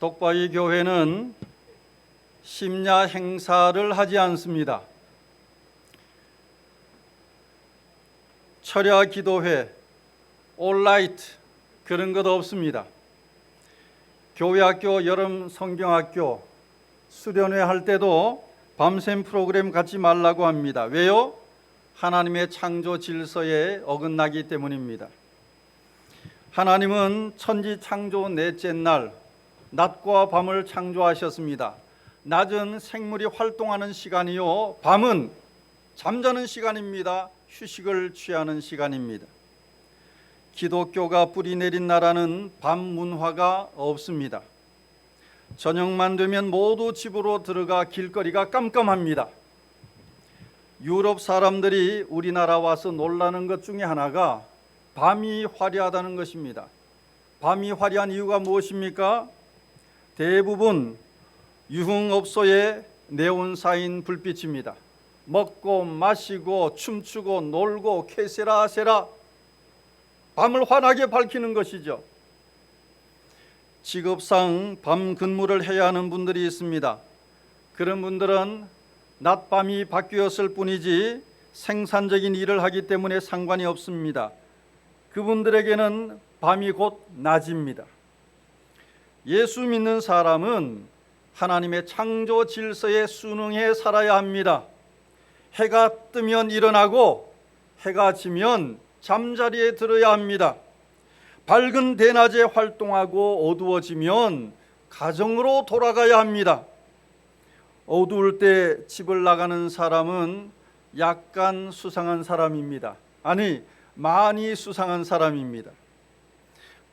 독바이 교회는 심야 행사를 하지 않습니다. 철야 기도회, 올라이트 그런 것 없습니다. 교회 학교, 여름 성경학교, 수련회 할 때도 밤샘 프로그램 갖지 말라고 합니다. 왜요? 하나님의 창조 질서에 어긋나기 때문입니다. 하나님은 천지 창조 넷째 날 낮과 밤을 창조하셨습니다. 낮은 생물이 활동하는 시간이요, 밤은 잠자는 시간입니다. 휴식을 취하는 시간입니다. 기독교가 뿌리 내린 나라는 밤 문화가 없습니다. 저녁만 되면 모두 집으로 들어가 길거리가 깜깜합니다. 유럽 사람들이 우리나라 와서 놀라는 것 중에 하나가 밤이 화려하다는 것입니다. 밤이 화려한 이유가 무엇입니까? 대부분 유흥업소에 네온사인 불빛입니다. 먹고 마시고 춤추고 놀고 캐세라세라 밤을 환하게 밝히는 것이죠. 직업상 밤 근무를 해야 하는 분들이 있습니다. 그런 분들은 낮밤이 바뀌었을 뿐이지 생산적인 일을 하기 때문에 상관이 없습니다. 그분들에게는 밤이 곧 낮입니다. 예수 믿는 사람은 하나님의 창조 질서에 순응해 살아야 합니다. 해가 뜨면 일어나고 해가 지면 잠자리에 들어야 합니다. 밝은 대낮에 활동하고 어두워지면 가정으로 돌아가야 합니다. 어두울 때 집을 나가는 사람은 약간 수상한 사람입니다. 아니, 많이 수상한 사람입니다.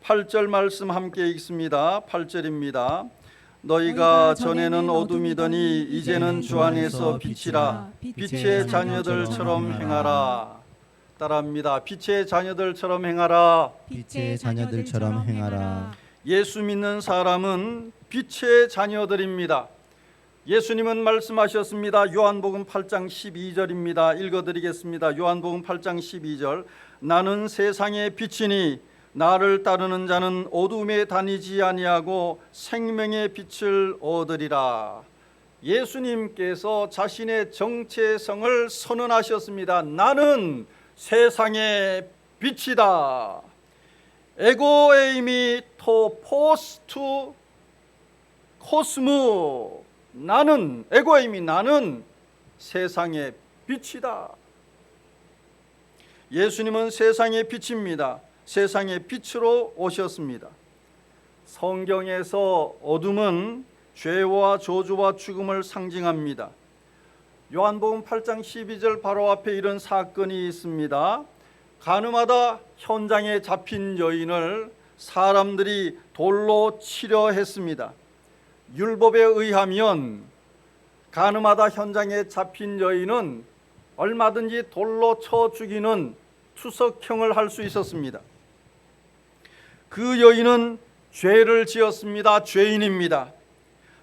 8절 말씀 함께 읽습니다. 8절입니다. 너희가 전에는 어둠이더니 이제는 주 안에서 빛이라 빛의 자녀들처럼 행하라. 따라합니다. 빛의 자녀들처럼 행하라. 빛의 자녀들처럼 행하라. 예수 믿는 사람은 빛의 자녀들입니다. 예수님은 말씀하셨습니다. 요한복음 8장 12절입니다. 읽어 드리겠습니다. 요한복음 8장 12절. 나는 세상의 빛이니 나를 따르는 자는 어둠에 다니지 아니하고 생명의 빛을 얻으리라. 예수님께서 자신의 정체성을 선언하셨습니다. 나는 세상의 빛이다. 에고 에이미 토 포스투 코스무 나는 에고 에이미 나는 세상의 빛이다. 예수님은 세상의 빛입니다. 세상의 빛으로 오셨습니다. 성경에서 어둠은 죄와 저주와 죽음을 상징합니다. 요한복음 8장 12절 바로 앞에 이런 사건이 있습니다. 가늠하다 현장에 잡힌 여인을 사람들이 돌로 치려 했습니다. 율법에 의하면 가늠하다 현장에 잡힌 여인은 얼마든지 돌로 쳐 죽이는 투석형을 할 수 있었습니다. 그 여인은 죄를 지었습니다. 죄인입니다.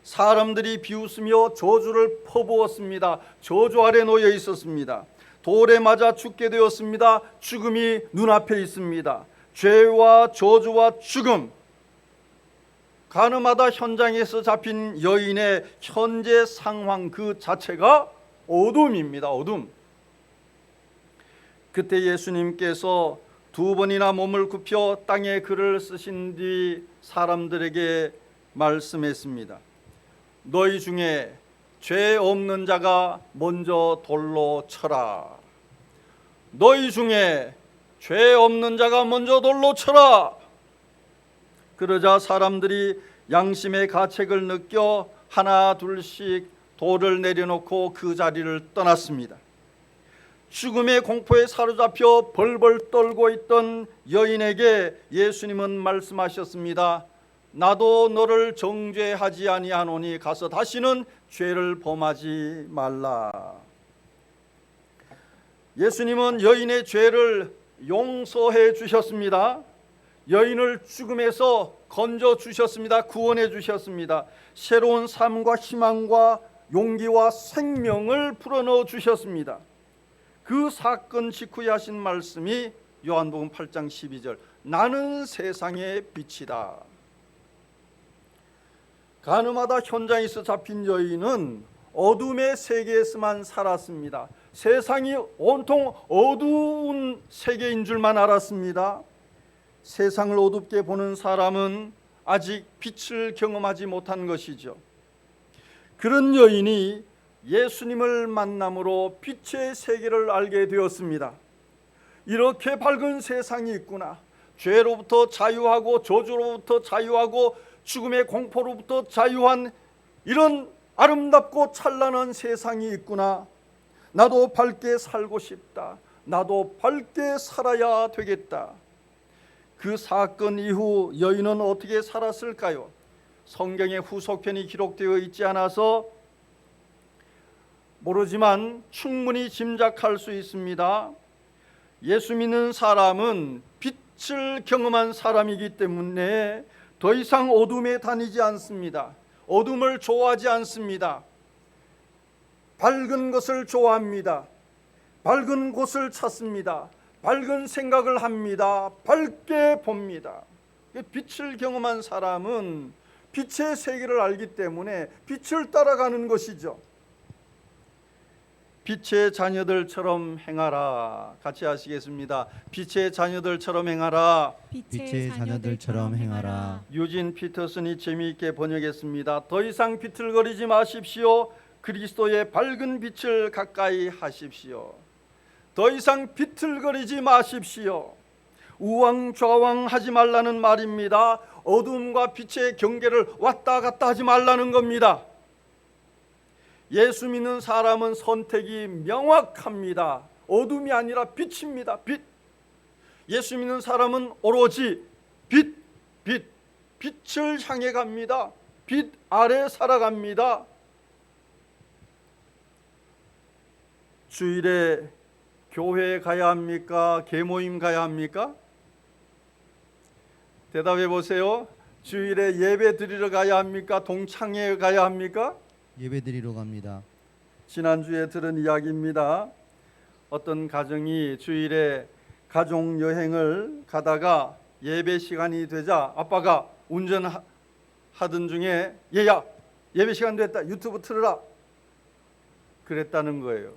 사람들이 비웃으며 저주를 퍼부었습니다. 저주 아래 놓여 있었습니다. 돌에 맞아 죽게 되었습니다. 죽음이 눈앞에 있습니다. 죄와 저주와 죽음. 가늠하다 현장에서 잡힌 여인의 현재 상황 그 자체가 어둠입니다. 어둠. 그때 예수님께서 두 번이나 몸을 굽혀 땅에 글을 쓰신 뒤 사람들에게 말씀했습니다. 너희 중에 죄 없는 자가 먼저 돌로 쳐라. 너희 중에 죄 없는 자가 먼저 돌로 쳐라. 그러자 사람들이 양심의 가책을 느껴 하나 둘씩 돌을 내려놓고 그 자리를 떠났습니다. 죽음의 공포에 사로잡혀 벌벌 떨고 있던 여인에게 예수님은 말씀하셨습니다. 나도 너를 정죄하지 아니하노니 가서 다시는 죄를 범하지 말라. 예수님은 여인의 죄를 용서해 주셨습니다. 여인을 죽음에서 건져 주셨습니다. 구원해 주셨습니다. 새로운 삶과 희망과 용기와 생명을 불어넣어 주셨습니다. 그 사건 직후에 하신 말씀이 요한복음 8장 12절 나는 세상의 빛이다. 가늠하다 현장에서 잡힌 여인은 어둠의 세계에서만 살았습니다. 세상이 온통 어두운 세계인 줄만 알았습니다. 세상을 어둡게 보는 사람은 아직 빛을 경험하지 못한 것이죠. 그런 여인이 예수님을 만남으로 빛의 세계를 알게 되었습니다. 이렇게 밝은 세상이 있구나. 죄로부터 자유하고 저주로부터 자유하고 죽음의 공포로부터 자유한 이런 아름답고 찬란한 세상이 있구나. 나도 밝게 살고 싶다. 나도 밝게 살아야 되겠다. 그 사건 이후 여인은 어떻게 살았을까요? 성경에 후속편이 기록되어 있지 않아서 모르지만 충분히 짐작할 수 있습니다. 예수 믿는 사람은 빛을 경험한 사람이기 때문에 더 이상 어둠에 다니지 않습니다. 어둠을 좋아하지 않습니다. 밝은 것을 좋아합니다. 밝은 곳을 찾습니다. 밝은 생각을 합니다. 밝게 봅니다. 빛을 경험한 사람은 빛의 세계를 알기 때문에 빛을 따라가는 것이죠. 빛의 자녀들처럼 행하라. 같이 하시겠습니다. 빛의 자녀들처럼 행하라. 빛의 자녀들처럼 행하라. 유진 피터슨이 재미있게 번역했습니다. 더 이상 비틀거리지 마십시오. 그리스도의 밝은 빛을 가까이 하십시오. 더 이상 비틀거리지 마십시오. 우왕좌왕 하지 말라는 말입니다. 어둠과 빛의 경계를 왔다 갔다 하지 말라는 겁니다. 예수 믿는 사람은 선택이 명확합니다. 어둠이 아니라 빛입니다. 빛. 예수 믿는 사람은 오로지 빛, 빛, 빛을 향해 갑니다. 빛 아래 살아갑니다. 주일에 교회에 가야 합니까? 개모임 가야 합니까? 대답해 보세요. 주일에 예배 드리러 가야 합니까? 동창회 가야 합니까? 예배드리러 갑니다. 지난주에 들은 이야기입니다. 어떤 가정이 주일에 가족 여행을 가다가 예배 시간이 되자 아빠가 운전하던 중에 얘야 예배 시간 됐다 유튜브 틀어라 그랬다는 거예요.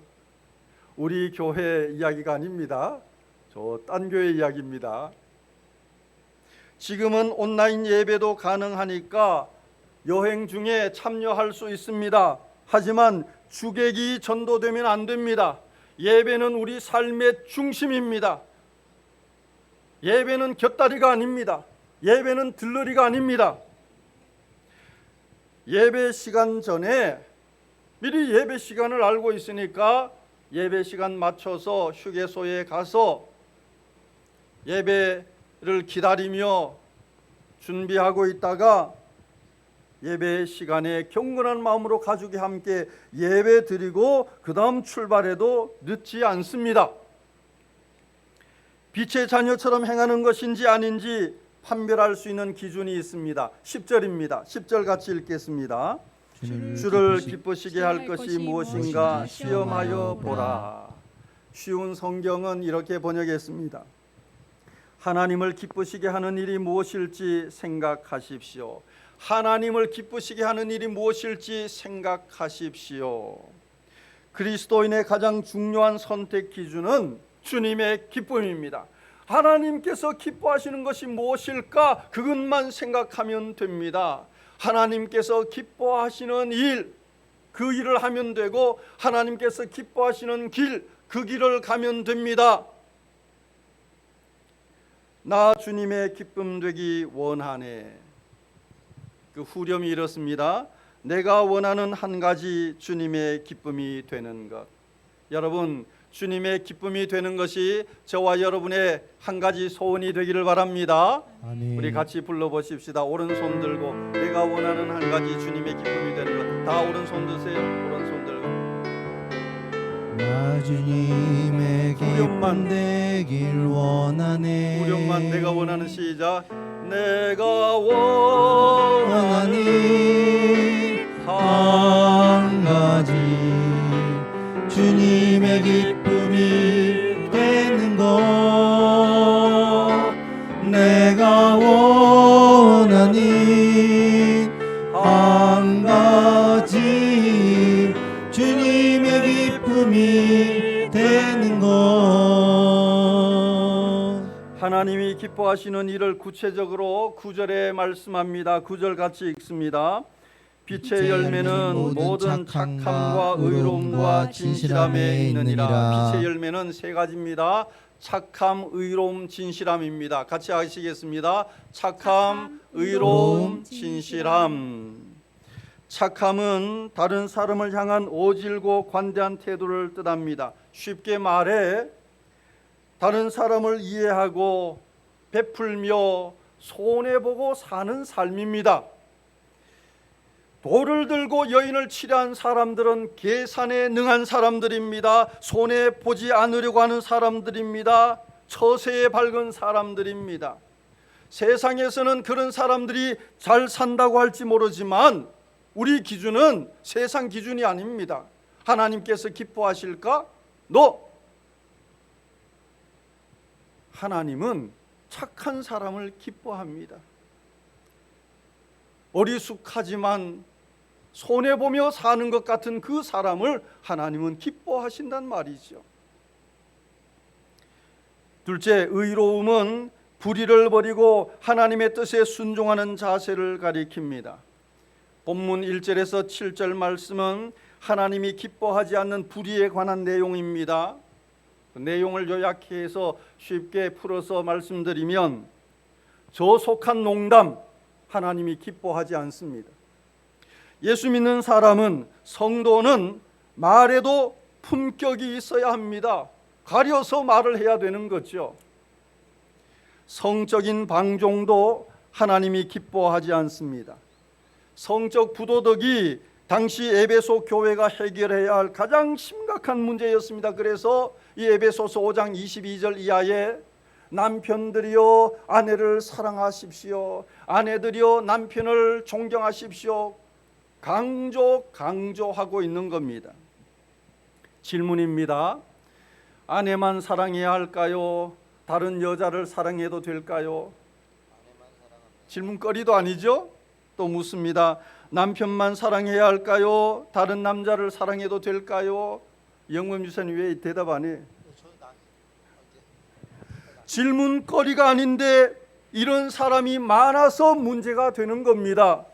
우리 교회 이야기가 아닙니다. 저 딴 교회 이야기입니다. 지금은 온라인 예배도 가능하니까 여행 중에 참여할 수 있습니다. 하지만 주객이 전도되면 안 됩니다. 예배는 우리 삶의 중심입니다. 예배는 곁다리가 아닙니다. 예배는 들러리가 아닙니다. 예배 시간 전에 미리 예배 시간을 알고 있으니까 예배 시간 맞춰서 휴게소에 가서 예배를 기다리며 준비하고 있다가 예배 시간에 경건한 마음으로 가족이 함께 예배 드리고 그 다음 출발해도 늦지 않습니다. 빛의 자녀처럼 행하는 것인지 아닌지 판별할 수 있는 기준이 있습니다. 10절입니다. 10절 같이 읽겠습니다. 주를 기쁘시게 할 것이 무엇인가 시험하여 보라. 쉬운 성경은 이렇게 번역했습니다. 하나님을 기쁘시게 하는 일이 무엇일지 생각하십시오. 하나님을 기쁘시게 하는 일이 무엇일지 생각하십시오. 그리스도인의 가장 중요한 선택 기준은 주님의 기쁨입니다. 하나님께서 기뻐하시는 것이 무엇일까? 그것만 생각하면 됩니다. 하나님께서 기뻐하시는 일, 그 일을 하면 되고 하나님께서 기뻐하시는 길, 그 길을 가면 됩니다. 나 주님의 기쁨 되기 원하네. 그 후렴이 이렇습니다. 내가 원하는 한 가지 주님의 기쁨이 되는 것. 여러분, 주님의 기쁨이 되는 것이 저와 여러분의 한 가지 소원이 되기를 바랍니다. 아멘. 우리 같이 불러보십시다. 오른손 들고 내가 원하는 한 가지 주님의 기쁨이 되는 것. 다 오른손 드세요. 오른손 들고. 나 주님의. 기쁨 되길 원하네. 우령만 내가 원하는 시작. 내가 원 기뻐하시는 일을 구체적으로 구절에 말씀합니다. 구절 같이 읽습니다. 빛의 열매는 모든 착함과 의로움과 진실함에 있느니라. 빛의 열매는 세 가지입니다. 착함, 의로움, 진실함입니다. 같이 하시겠습니다. 착함, 의로움, 진실함. 착함은 다른 사람을 향한 오질고 관대한 태도를 뜻합니다. 쉽게 말해 다른 사람을 이해하고 베풀며 손해 보고 사는 삶입니다. 돌을 들고 여인을 치려한 사람들은 계산에 능한 사람들입니다. 손해 보지 않으려고 하는 사람들입니다. 처세에 밝은 사람들입니다. 세상에서는 그런 사람들이 잘 산다고 할지 모르지만 우리 기준은 세상 기준이 아닙니다. 하나님께서 기뻐하실까? 너 하나님은 착한 사람을 기뻐합니다. 어리숙하지만 손해 보며 사는 것 같은 그 사람을 하나님은 기뻐하신단 말이죠. 둘째, 의로움은 불의를 버리고 하나님의 뜻에 순종하는 자세를 가리킵니다. 본문 1절에서 7절 말씀은 하나님이 기뻐하지 않는 불의에 관한 내용입니다. 그 내용을 요약해서 쉽게 풀어서 말씀드리면 저속한 농담 하나님이 기뻐하지 않습니다. 예수 믿는 사람은 성도는 말에도 품격이 있어야 합니다. 가려서 말을 해야 되는 거죠. 성적인 방종도 하나님이 기뻐하지 않습니다. 성적 부도덕이 당시 에베소 교회가 해결해야 할 가장 심각한 문제였습니다. 그래서 이 에베소서 5장 22절 이하에 남편들이여 아내를 사랑하십시오. 아내들이여 남편을 존경하십시오. 강조 강조하고 있는 겁니다. 질문입니다. 아내만 사랑해야 할까요? 다른 여자를 사랑해도 될까요? 질문거리도 아니죠? 또 묻습니다. 남편만 사랑해야 할까요? 다른 남자를 사랑해도 될까요? 영범 유사님 왜 대답 안 해? 질문거리가 아닌데 이런 사람이 많아서 문제가 되는 겁니다.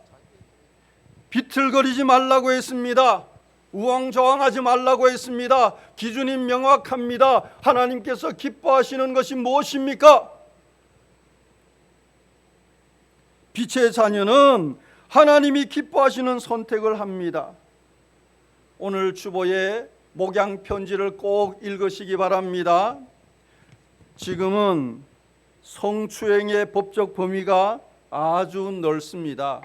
비틀거리지 말라고 했습니다. 우왕좌왕하지 말라고 했습니다. 기준이 명확합니다. 하나님께서 기뻐하시는 것이 무엇입니까? 빛의 자녀는 하나님이 기뻐하시는 선택을 합니다. 오늘 주보에 목양 편지를 꼭 읽으시기 바랍니다. 지금은 성추행의 법적 범위가 아주 넓습니다.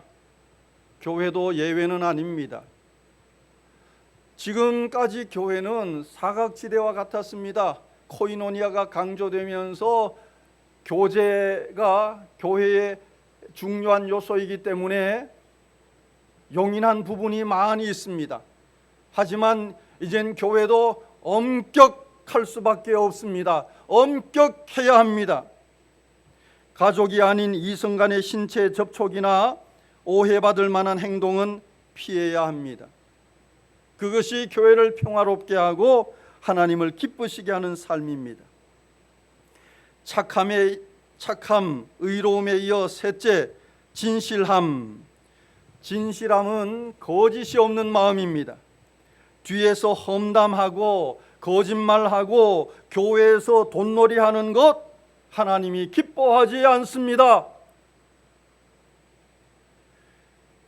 교회도 예외는 아닙니다. 지금까지 교회는 사각지대와 같았습니다. 코이노니아가 강조되면서 교제가 교회의 중요한 요소이기 때문에 용인한 부분이 많이 있습니다. 하지만 이젠 교회도 엄격할 수밖에 없습니다. 엄격해야 합니다. 가족이 아닌 이성 간의 신체 접촉이나 오해받을 만한 행동은 피해야 합니다. 그것이 교회를 평화롭게 하고 하나님을 기쁘시게 하는 삶입니다. 착함의 착함, 의로움에 이어 셋째 진실함. 진실함은 거짓이 없는 마음입니다. 뒤에서 험담하고 거짓말하고 교회에서 돈놀이 하는 것 하나님이 기뻐하지 않습니다.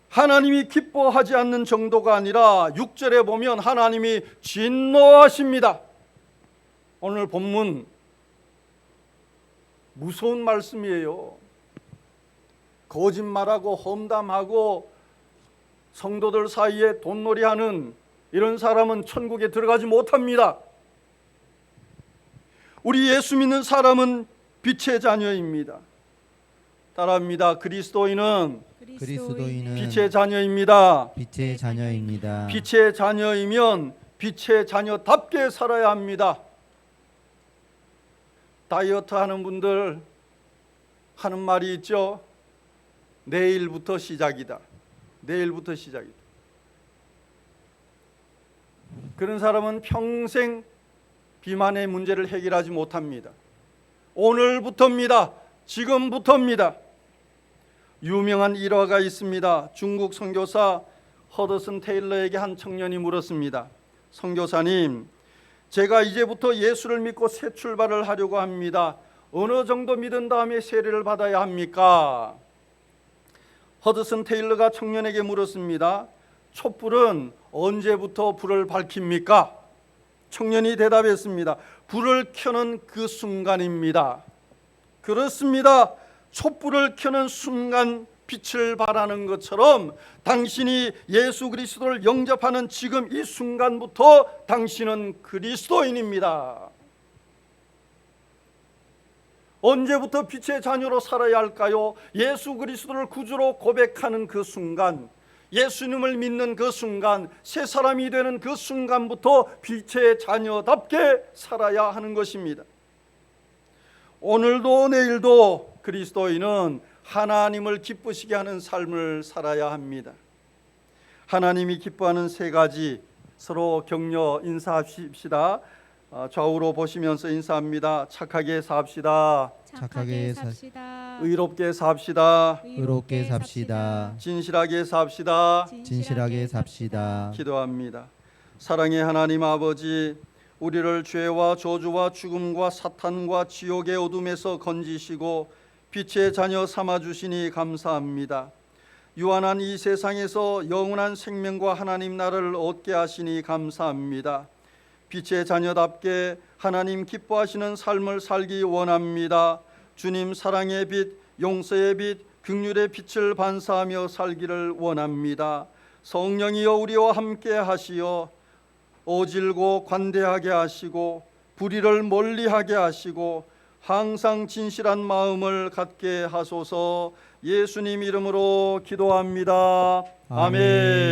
하나님이 기뻐하지 않는 정도가 아니라 6절에 보면 하나님이 진노하십니다. 오늘 본문 무서운 말씀이에요. 거짓말하고 험담하고 성도들 사이에 돈놀이하는 이런 사람은 천국에 들어가지 못합니다. 우리 예수 믿는 사람은 빛의 자녀입니다. 따라합니다. 그리스도인은 그리스도인은 빛의 자녀입니다. 빛의 자녀입니다. 빛의 자녀이면 빛의 자녀답게 살아야 합니다. 다이어트 하는 분들 하는 말이 있죠. 내일부터 시작이다. 내일부터 시작이다. 그런 사람은 평생 비만의 문제를 해결하지 못합니다. 오늘부터입니다. 지금부터입니다. 유명한 일화가 있습니다. 중국 선교사 허드슨 테일러에게 한 청년이 물었습니다. 선교사님, 제가 이제부터 예수를 믿고 새 출발을 하려고 합니다. 어느 정도 믿은 다음에 세례를 받아야 합니까? 허드슨 테일러가 청년에게 물었습니다. 촛불은 언제부터 불을 밝힙니까? 청년이 대답했습니다. 불을 켜는 그 순간입니다. 그렇습니다. 촛불을 켜는 순간 빛을 발하는 것처럼 당신이 예수 그리스도를 영접하는 지금 이 순간부터 당신은 그리스도인입니다. 언제부터 빛의 자녀로 살아야 할까요? 예수 그리스도를 구주로 고백하는 그 순간, 예수님을 믿는 그 순간, 새 사람이 되는 그 순간부터 빛의 자녀답게 살아야 하는 것입니다. 오늘도 내일도 그리스도인은 하나님을 기쁘시게 하는 삶을 살아야 합니다. 하나님이 기뻐하는 세 가지 서로 격려 인사합시다. 아, 좌우로 보시면서 인사합니다. 착하게 삽시다. 착하게 사- 삽시다. 의롭게 삽시다. 의롭게 삽시다. 진실하게 삽시다. 진실하게 삽시다. 기도합니다. 사랑의 하나님 아버지, 우리를 죄와 저주와 죽음과 사탄과 지옥의 어둠에서 건지시고 빛의 자녀 삼아 주시니 감사합니다. 유한한 이 세상에서 영원한 생명과 하나님 나라를 얻게 하시니 감사합니다. 빛의 자녀답게 하나님 기뻐하시는 삶을 살기 원합니다. 주님 사랑의 빛, 용서의 빛, 긍휼의 빛을 반사하며 살기를 원합니다. 성령이여 우리와 함께 하시어 오질고 관대하게 하시고 불의를 멀리하게 하시고 항상 진실한 마음을 갖게 하소서 예수님 이름으로 기도합니다. 아멘. 아멘.